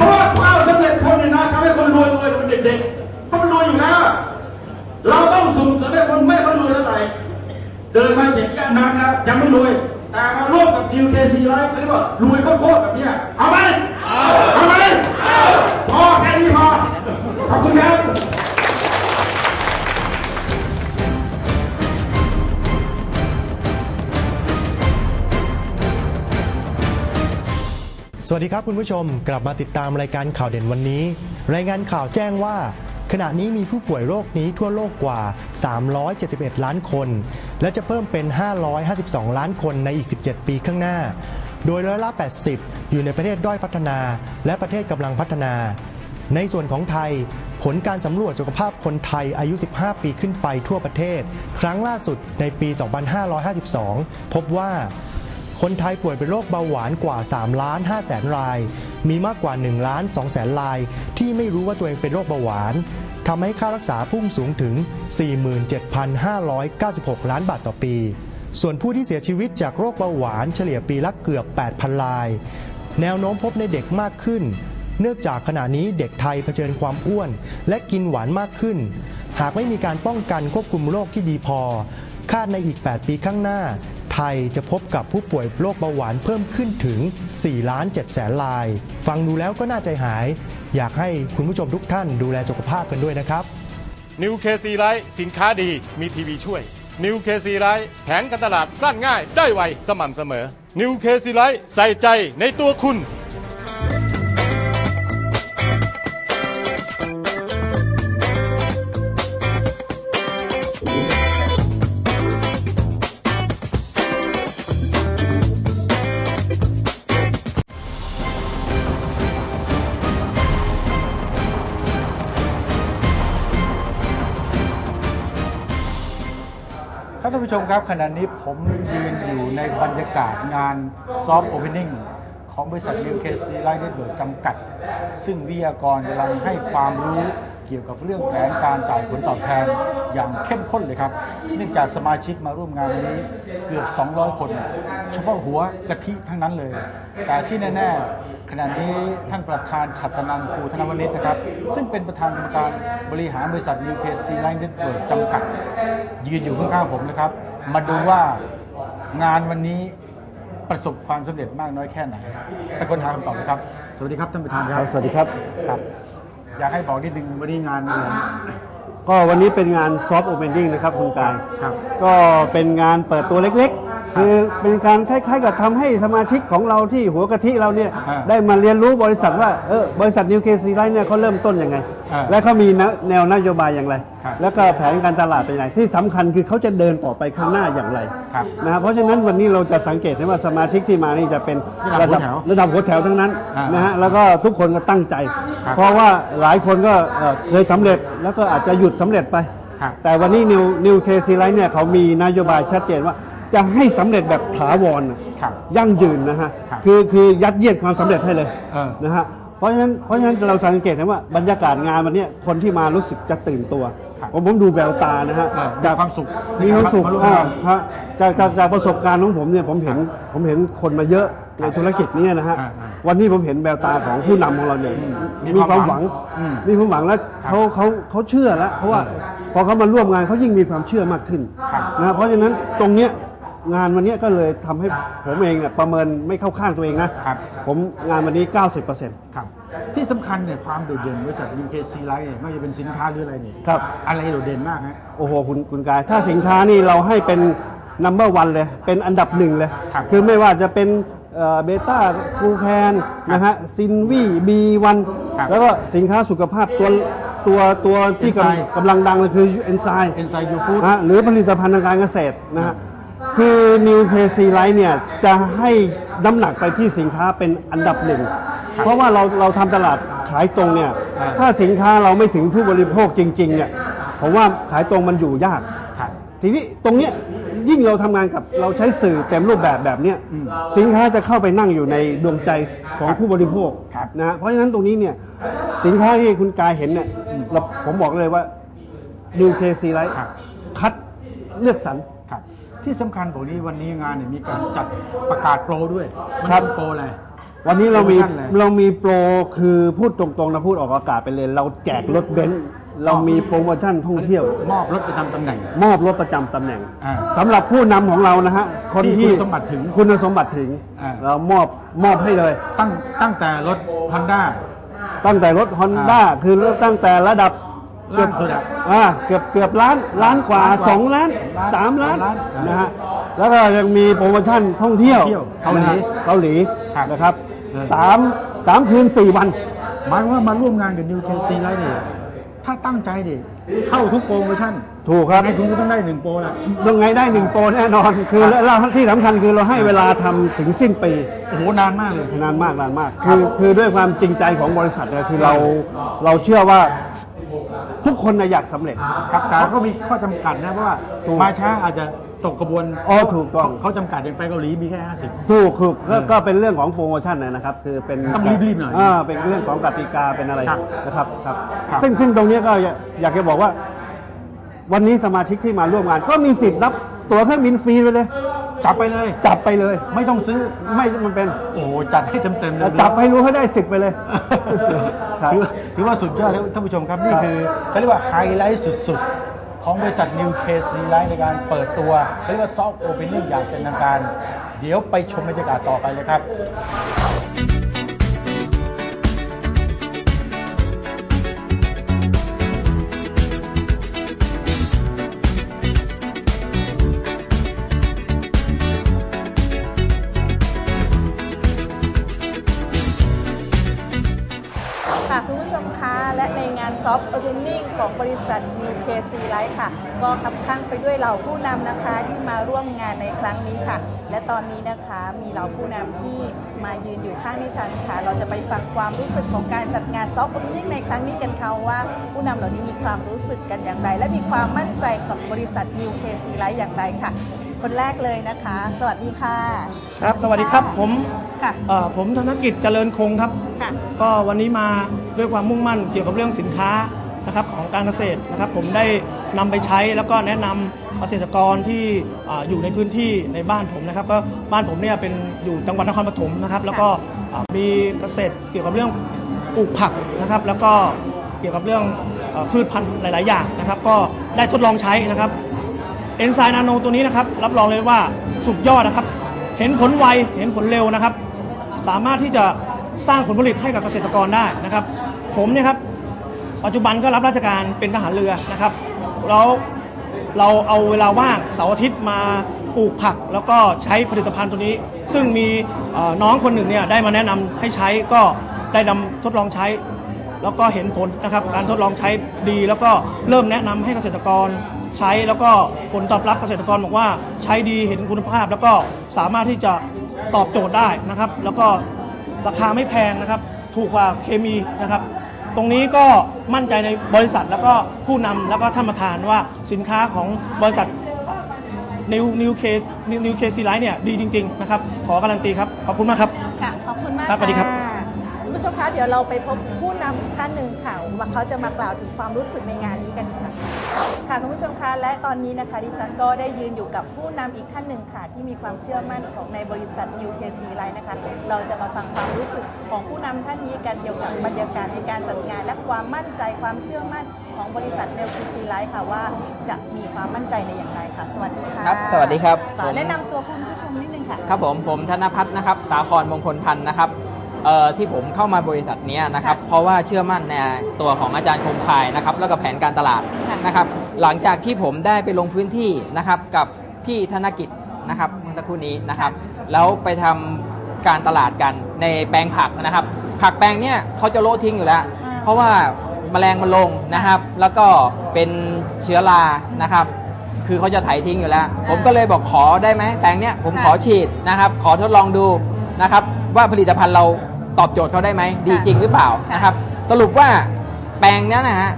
เพราะว่าความสำเร็จคนเนี่ยนะทำให้คนรวยรวยเป็นเด็กๆเพราะมันรวยอยู่แล้วอะเราต้องส่งเสริมให้คนไม่เขารวยเท่าไหร่เดินมาเจ็ดกันนานนะยังไม่รวย แต่มาร่วมกับดิวเคซีไลฟ์เรียกว่ารวยโคตรแบบเนี้ยเอาไหมเอาไหมพอแค่นี้พอขอบคุณครับ สวัสดีครับคุณผู้ชมกลับมาติดตามรายการข่าวเด่นวันนี้ รายงานข่าวแจ้งว่า ขณะนี้มีผู้ป่วยโรคนี้ทั่วโลกกว่า 371 ล้านคน และจะเพิ่มเป็น 552 ล้านคนในอีก 17 ปีข้างหน้า โดยร้อยละ 80 อยู่ในประเทศด้อยพัฒนา และประเทศกำลังพัฒนา ในส่วนของไทย ผลการสำรวจสุขภาพคนไทยอายุ 15 ปีขึ้นไปทั่วประเทศ ครั้งล่าสุดในปี 2552 พบว่า คนไทยป่วยเป็นโรคเบาหวานกว่า3ล้าน5แสนราย มีมากกว่า1ล้าน2แสนราย ที่ไม่รู้ว่าตัวเองเป็นโรคเบาหวานทำให้ค่ารักษาพุ่งสูงถึง 47,596 ล้านบาทต่อปี ส่วนผู้ที่เสียชีวิตจากโรคเบาหวานเฉลี่ยปีละเกือบ 8,000 ราย แนวโน้มพบในเด็กมากขึ้น เนื่องจากขณะนี้เด็กไทยเผชิญความอ้วน และกินหวานมากขึ้น หากไม่มีการป้องกันควบคุมโรคที่ดีพอ คาดในอีก 8 ปีข้างหน้า ยจะพบกับผู้ป่วยโรคเบาหวานเพิ่มขึ้นถึง 4 ล้าน7แสนราย ฟังดูแล้วก็น่าใจหาย อยากให้คุณผู้ชมทุกท่านดูแลสุขภาพกันด้วยนะครับนิวเคซีไลท์สินค้าดีมีทีวีช่วยนิวเคซีไลท์แผนการตลาดสั้นง่ายได้ไวสม่ำเสมอนิวเคซีไลท์ใส่ใจในตัวคุณ ผู้ชมครับขณะนี้ผมยืนอยู่ในบรรยากาศงานซอฟต์โอเพนนิ่งของบริษัทนิวเคซีไลท์เน็ตเบิร์จำกัด ซึ่งวิทยากรกำลังให้ความรู้เกี่ยวกับเรื่องแผนการจ่ายผลตอบแทนอย่างเข้มข้นเลยครับ เนื่องจากสมาชิกมาร่วมงานวันนี้เกือบ 200 คน เฉพาะหัวกะทิทั้งนั้นเลย แต่ที่แน่ ๆ ขณะนี้ท่านประธานฉัตรนันท์ภูธนวณิชนะครับ ซึ่งเป็นประธานกรรมการบริหารบริษัทนิวเคซีไลท์เน็ตเบิร์จำกัด ยืนอยู่ข้างๆผมนะครับ มาดูว่างานวันนี้ประสบความสำเร็จมากน้อยแค่ไหนไปค้นหาคำตอบเลยครับ สวัสดีครับท่านประธานครับ สวัสดีครับครับ อยากให้บอกนิดนึงวันนี้งานอะไรก็วันนี้เป็นงานซอฟต์โอเพนดิ้งนะครับคุณกายครับ ก็เป็นงานเปิดตัวเล็กๆ คือเป็นการคล้ายๆกับทำให้สมาชิกของเราที่หัวกะทิเราเนี่ยอ่าได้มาเรียนรู้บริษัทว่าเออบริษัทนิวเคซีไลท์เนี่ยเขาเริ่มต้นยังไงอ่าและเขามีแนวแนวนโยบายอย่างไรครับแล้วก็แผนการตลาดเป็นอย่างไรที่สำคัญคือเขาจะเดินต่อไปข้างหน้าอย่างไรครับนะครับเพราะฉะนั้นวันนี้เราจะสังเกตได้ว่าสมาชิกที่มานี่จะเป็นระดับหัวแถวระดับหัวแถวทั้งนั้นอ่านนะฮะแล้วก็ทุกคนก็ตั้งใจครับเพราะว่าหลายคนก็เอ่อเคยสำเร็จแล้วก็อาจจะหยุดสำเร็จไปครับแต่วันนี้นิวนิวเคซีไลท์เนี่ยเขามีนโยบายชัดเจนว่า จะให้สำเร็จแบบถาวรน่ะครับยั่งยืนนะฮะครับคือคือยัดเยียดความสำเร็จให้เลยเออ นะฮะเพราะฉะนั้นเพราะฉะนั้นเราสังเกตได้ว่าบรรยากาศงานวันเนี้ยคนที่มารู้สึกจะตื่นตัวครับผมผมดูแววตานะฮะเออมีความสุขมีความสุขมาร่วมอ่างาน ฮะจากจากจากประสบการณ์ของผมเนี่ยผมเห็นผมเห็นคนมาเยอะในธุรกิจเนี้นะฮะอ่าอ่าวันนี้ผมเห็นแววตาของผู้นำของเราเนี่ยมีมีความมคาวหหวัวังงอืม มีความหวังแล้วเขาเขาเขาเชื่อแล้วเพราะว่าพอเขามาร่วมงานเขายิ่งมีความเชื่อมากขึ้น ครับ นะเพราะฉะนั้นตรงเนี้ย งานวันเนี้ยก็เลยทำให้ผมเองเนี่ยประเมินไม่เข้าข้างตัวเองนะครับ ผมงานวันนี้ 90%ครับ ที่สำคัญเนี่ยความโดดเด่นบริษัท UKC Light เนี่ยไม่ว่าจะเป็นสินค้าหรืออะไรเนี่ยครับ อะไรโดดเด่นมากฮะ โอ้โหคุณคุณกาย ถ้าสินค้านี่เราให้เป็นนัมเบอร์วันเลย เป็นอันดับหนึ่งเลยครับคือไม่ว่าจะเป็นเบต้ากูแคนนะฮะซินวีบีวันครับแล้วก็สินค้าสุขภาพตัวตัวตัวที่กำ Enzyme กำลังดังเลยคือเอนไซม์ Enzyme U Food นะฮะหรือผลิตภัณฑ์ทางการเกษตรนะฮะ คือ New k c Light เนี่ยจะให้น้ำหนักไปที่สินค้าเป็นอันดับหนึ่ง เพราะว่าเราเราทำตลาดขายตรงเนี่ยอ่า ถ้าสินค้าเราไม่ถึงผู้บริโภคจริงๆเนี่ยผมว่าขายตรงมันอยู่ยาก ครับ ทีนี้ตรงเนี้ยยิ่งเราทำงานกับเราใช้สื่อเต็มรูปแบบแบบเนี้ยสินค้าจะเข้าไปนั่งอยู่ในดวงใจของผู้บริโภคครับ นะฮะเพราะฉะนั้นตรงนี้เนี่ยสินค้าที่คุณกายเห็นเนี่ยเราผมบอกเลยว่า New KC Light ครับคัดเลือกสรรครับ ที่สำคัญผมนี้วันนี้งานเนี่ยมีการจัดประกาศโปรด้วย มันครับเป็นโปรอะไร วันนี้เรามีโปรโมชั่นเลยเรามีโปรคือพูดตรงๆนะพูดออกอากาศไปเลย เราแจกรถเบนซ์เรามีโปรโมชั่นท่องเที่ยว มอบรถประจำตำแหน่ง มอบรถประจำตำแหน่งอ่าสำหรับผู้นำของเรานะฮะคนที่ที่คุณสมบัติถึงคุณสมบัติถึง อ่า เรามอบมอบให้เลย ตั้งตั้งแต่รถ Honda ตั้งแต่รถฮอนด้าคือรถตั้งแต่ระดับ เกือบล่างสุดอะอ่าเกือบเกือบล้านล้านกว่าล้านกว่าสองล้านล้านสามล้านสามล้านอ่านนะฮะแล้วก็ยังมีโปรโมชั่นท่องเที่ยวท่องเที่ยวเกาหลีนะฮะเกาหลีครับ นะครับเออสามสามคืนสี่วัน หมายความว่ามาร่วมงานกับ New KC ไลท์ดิถ้าตั้งใจดิเข้าทุกโปรโมชั่นถูกครับ ยังไงคุณก็ต้องได้หนึ่งโปรแหละ ยังไงได้หนึ่งโปรแน่นอน คือแล้วแล้วที่สำคัญคือเราให้เวลาทำถึงสิ้นปี โอ้โหนานมากเลย นานมากนานมาก คือคือด้วยความจริงใจของบริษัทเนี่ยคือเราเราเชื่อว่า ทุกคนน่ะอยากสำเร็จ ครับแต่ก็มีข้อจำกัดนะเพราะว่าถูก มาช้าอาจจะตกกระบวนอ๋อถูกต้อง เขาเขาจำกัดอย่างไปเกาหลีมีแค่50ถูกถูกก็เออก็เป็นเรื่องของโปรโมชั่นนะครับ คือเป็นต้องรีบๆหน่อยอ่าเป็นเรื่องของกติกาเป็นอะไรครับนะครับครับ ครับ ซึ่งซึ่งตรงเนี้ยก็อยากอยากจะบอกว่า วันนี้สมาชิกที่มาร่วมงาน ก็มีสิทธิ์รับตั๋วเครื่องบินฟรีไปเลย จับไปเลย จับไปเลย ไม่ต้องซื้อไม่มันเป็นโอ้โหจัดให้เต็มๆเลยจับให้รู้ให้ได้สิทธิ์ไปเลยครับถือว่าถือว่าสุดยอดครับท่านผู้ชมครับนี่คือเขาเรียกว่าไฮไลท์สุดๆ ของบริษัท New KC Light ในการเปิดตัวเขาเรียกว่า Soft Opening อย่างเป็นทางการ เดี๋ยวไปชมบรรยากาศต่อไปเลยครับ ของบริษัท New KC Light ค่ะ ก็คับข้างไปด้วยเหล่าผู้นำนะคะที่มาร่วมงานในครั้งนี้ค่ะ และตอนนี้นะคะมีเหล่าผู้นำที่มายืนอยู่ข้างดิฉันค่ะ เราจะไปฟังความรู้สึกของการจัดงาน Soft Opening ในครั้งนี้กันค่ะว่า ผู้นำเหล่านี้มีความรู้สึกกันอย่างไร และมีความมั่นใจกับบริษัท New KC Light อย่างไรค่ะ คนแรกเลยนะคะ สวัสดีค่ะ ครับ สวัสดีครับ ผมค่ะเอ่อผมธนกิจเจริญคงครับ ค่ะ ก็วันนี้มาด้วยความมุ่งมั่นเกี่ยวกับเรื่องสินค้า นะครับของการเกษตรนะครับผมได้นำไปใช้แล้วก็แนะนำเกษตรกรที่ออยู่ในพื้นที่ในบ้านผมนะครับ ก็บ้านผมเนี่ยเป็นอยู่จังหวัดนครปฐมนะครับ แล้วก็มีเกษตรเกี่ยวกับเรื่องปลูกผักนะครับ แล้วก็เกี่ยวกับเรื่องพืชพันธุ์หลาย ๆ อย่างนะครับ ก็ได้ทดลองใช้นะครับเอนไซม์นาโนตัวนี้นะครับ รับรองเลยว่าสุดยอดนะครับ เห็นผลไวเห็นผลเร็วนะครับ สามารถที่จะสร้างผลผลิตให้กับเกษตรกรได้นะครับ ผมเนี่ยครับ ปัจจุบันก็รับราชการเป็นทหารเรือนะครับแล้วเราเอาเวลาว่างเสาร์อาทิตย์มาปลูกผัก แล้วก็ใช้ผลิตภัณฑ์ตัวนี้ ซึ่งมีน้องคนหนึ่งเนี่ยได้มาแนะนำให้ใช้ก็ได้นำทดลองใช้ แล้วก็เห็นผลนะครับการทดลองใช้ดี แล้วก็เริ่มแนะนำให้เกษตรกรใช้แล้วก็ผลตอบรับเกษตรกรบอกว่าใช้ดีเห็นคุณภาพ แล้วก็สามารถที่จะตอบโจทย์ได้นะครับ แล้วก็ราคาไม่แพงนะครับ ถูกกว่าเคมีนะครับ ตรงนี้ก็มั่นใจในบริษัทแล้วก็ผู้นำแล้วก็ท่านประธานว่าสินค้าของบริษัทนิวนิวเคนิวเคซีไลท์เนี่ยดีจริง ๆ นะครับ ขอการันตีครับ ขอบคุณมากครับ ค่ะ ขอบคุณมากครับสวัสดีครับะคุณผู้ชมคะ เดี๋ยวเราไปพบผู้นำอีกท่านหนึ่งค่ะว่าเขาจะมากล่าวถึงความรู้สึกในงานนี้กันอีกค่ะค่ะคุณผู้ชมคะและตอนนี้นะคะดิฉันก็ได้ยืนอยู่กับผู้นำอีกท่านหนึ่งค่ะ ที่มีความเชื่อมั่นของในบริษัท New KC Line นะคะ เราจะมาฟังความรู้สึกของผู้นำท่านนี้กันเกี่ยวกับบรรยากาศในการจัดงาน และความมั่นใจความเชื่อมั่นของบริษัท New KC Line ค่ะว่าจะมีความมั่นใจในอย่างไรค่ะ สวัสดีค่ะครับสวัสดีครับขอผมแนะนำตัวคุณผู้ชมนิดนึงค่ะครับผมผมธนพัฒน์นะครับสาครมงคลพันธ์นะครับ เอ่อที่ผมเข้ามาบริษัทเนี้ยนะครับค่ะเพราะว่าเชื่อมั่นในตัวของอาจารย์คมคายนะครับแล้วก็แผนการตลาดค่ะนะครับหลังจากที่ผมได้ไปลงพื้นที่นะครับกับพี่ธนกิจนะครับเมื่อสักครู่นี้นะครับแล้วไปทำการตลาดกันในแปลงผักนะครับ ผักแปลงเนี้ยเขาจะโละทิ้งอยู่แล้วอ่าเพราะว่าแมลงมันลงนะครับ แล้วก็เป็นเชื้อรานะครับ คือเขาจะไถทิ้งอยู่แล้ว ผมก็เลยบอกขอได้ไหมแปลงเนี้ยผมค่ะขอฉีดนะครับ ขอทดลองดูนะครับ ว่าผลิตภัณฑ์เรา ตอบโจทย์เขาได้ไหมดีจริงหรือเปล่าค่ะนะครับ สรุปว่าแปลงเนี้ยนะฮะ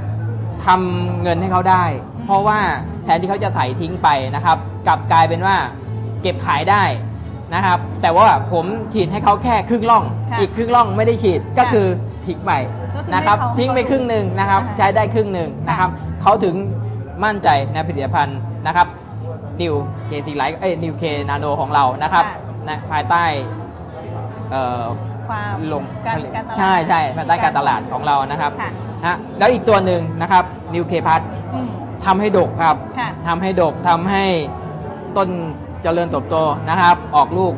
ทำเงินให้เขาได้ เพราะว่าแทนที่เขาจะไถทิ้งไปนะครับ กลับกลายเป็นว่าเก็บขายได้นะครับ แต่ว่าผมฉีดให้เขาแค่ครึ่งร่องค่ะอีกครึ่งร่องไม่ได้ฉีดก็ค่ะคือทิ้งไปก็คือนะครับให้เขาทิ้งไปครึ่งหนึ่งนะครับอ่าใช้ได้ครึ่งหนึ่งนะครับเขาถึงมั่นใจในผลิตภัณฑ์นะครับนิวเคซีไลท์เอ้ยนิวเคนาโนของเรานะครับค่ะนะภายใต้เอ่อ ความลงการการตลาดใช่ใช่ภายใต้การตลาดของเรานะครับค่ะฮะแล้วอีกตัวหนึ่งนะครับนิวเคพัทอืม ทำให้ดกครับค่ะ ทำให้ดกทำให้ต้นเจริญเติบโตนะครับ ออกลูก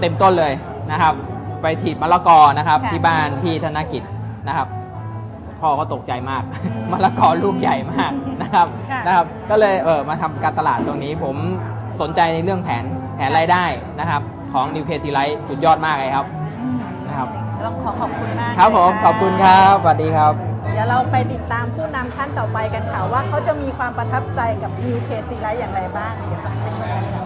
เต็มต้นเลยนะครับ ไปถีบมะละกอนะครับ ค่ะที่บ้านพี่ธนกิจนะครับพ่อก็ตกใจมากมะละกอลูกใหญ่มากนะครับค่ะนะครับก็เลยเออมาทำการตลาดตรงนี้ผมสนใจในเรื่องแผนแผนรายได้นะครับ ของนิวเคซีไลท์สุดยอดมากเลยครับอืมนะ ครับ ต้องขอขอบคุณมากครับผมเลยะขอบคุณครับสวัสดีครับ เดี๋ยวเราไปติดตามผู้นำท่านต่อไปกันค่ะว่าเขาจะมีความประทับใจกับ New k c Light อย่างไรบ้างเดี๋ยวสักครู่ชมกันค่ะ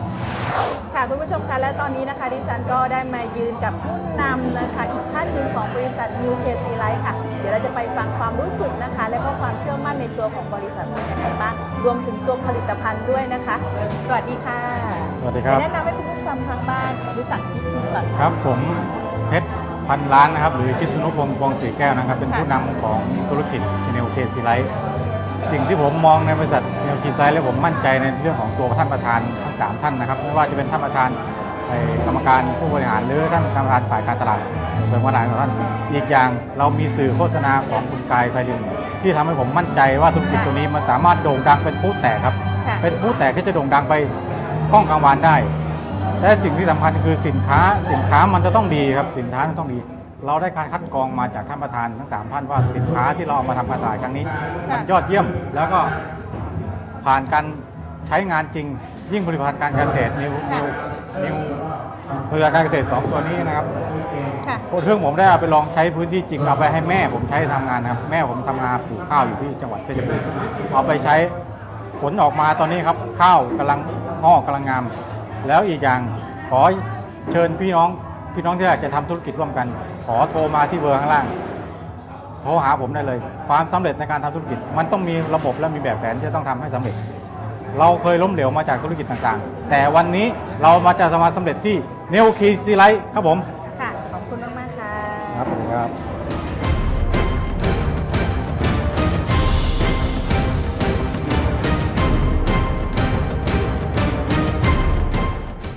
ค่ะคุณผู้ชมคะและตอนนี้นะคะดิฉันก็ได้มายืนกับผู้นำนะคะ อีกท่านหนึ่งของบริษัท New k c Light ค่ะ เดี๋ยวเราจะไปฟังความรู้สึกนะคะ และก็ความเชื่อมั่นในตัวของบริษัทเป็นยังไงบ้างรวมถึงตัวผลิตภัณฑ์ด้วยนะคะ สวัสดีค่ะ สวัสดีครับแนะนำให้คุณผู้ชมทางบ้านรู้จักนิดนึงก่อนคค่ะรับผมเพชรพันล้านนะครับ หรือชิดสนุพงศ์พวงศรีแก้วนะครับ เป็นค่ะผู้นำของธุรกิจเนลเคซีไลท์สิ่งที่ผมมองในบริษัทเนลเคซีไลท์และผมมั่นใจในเรื่องของตัวท่านประธานทั้งสามท่านนะครับไม่ว่าจะเป็นท่านประธานไอ้กรรมการผู้บริหารหรือท่านกรรมการฝ่ายการตลาดส่วนกลางของท่านอีกอย่างเรามีสื่อโฆษณาของคุณกายไพรินที่ทำให้ผมมั่นใจว่าธุรกิจตัวนี้มันสามารถโด่งดังเป็นผู้แตกครับค่ะเป็นผู้แตกที่จะโด่งดังไปกล้องกลางวานได้ และสิ่งที่สำคัญคือสินค้าสินค้ามันจะต้องดีครับสินค้ามันต้องดี เราได้การคัดกรองมาจากท่านประธานทั้งสามท่านว่าสินค้าที่เราเอามาทำการตลาดครั้งนี้มันยอดเยี่ยมแล้วก็ผ่านการใช้งานจริง ยิ่งผลิตภัณฑ์การเกษตรนิวนิวนิวผลิตภัณฑ์การเกษตรสองตัวนี้นะครับค่ะโอ้เรื่องผมได้เอาไปลองใช้พื้นที่จริงเอาไปให้แม่ผมใช้ทำงานนะครับแม่ผมทำงานปลูกข้าวอยู่ที่จังหวัดเพชรบูรณ์เอาไปใช้ผลออกมาตอนนี้ครับ ข้าวกำลังงอกกำลังงาม แล้วอีกอย่างขอเชิญพี่น้องพี่น้องที่อยากจะทำธุรกิจร่วมกัน ขอโทรมาที่เบอร์ข้างล่าง โทรหาผมได้เลย ความสำเร็จในการทำธุรกิจ มันต้องมีระบบและมีแบบแผนที่จะต้องทำให้สำเร็จ เราเคยล้มเหลวมาจากธุรกิจต่างๆ แต่วันนี้เรามาจะสมาสำเร็จที่เน k คีซีไลท์ครับผม ค่ะ ขอบคุณมาก ๆ ค่ะ ครับสวัสดีครับ